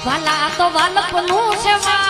વાલા તો વાલપનું છે વા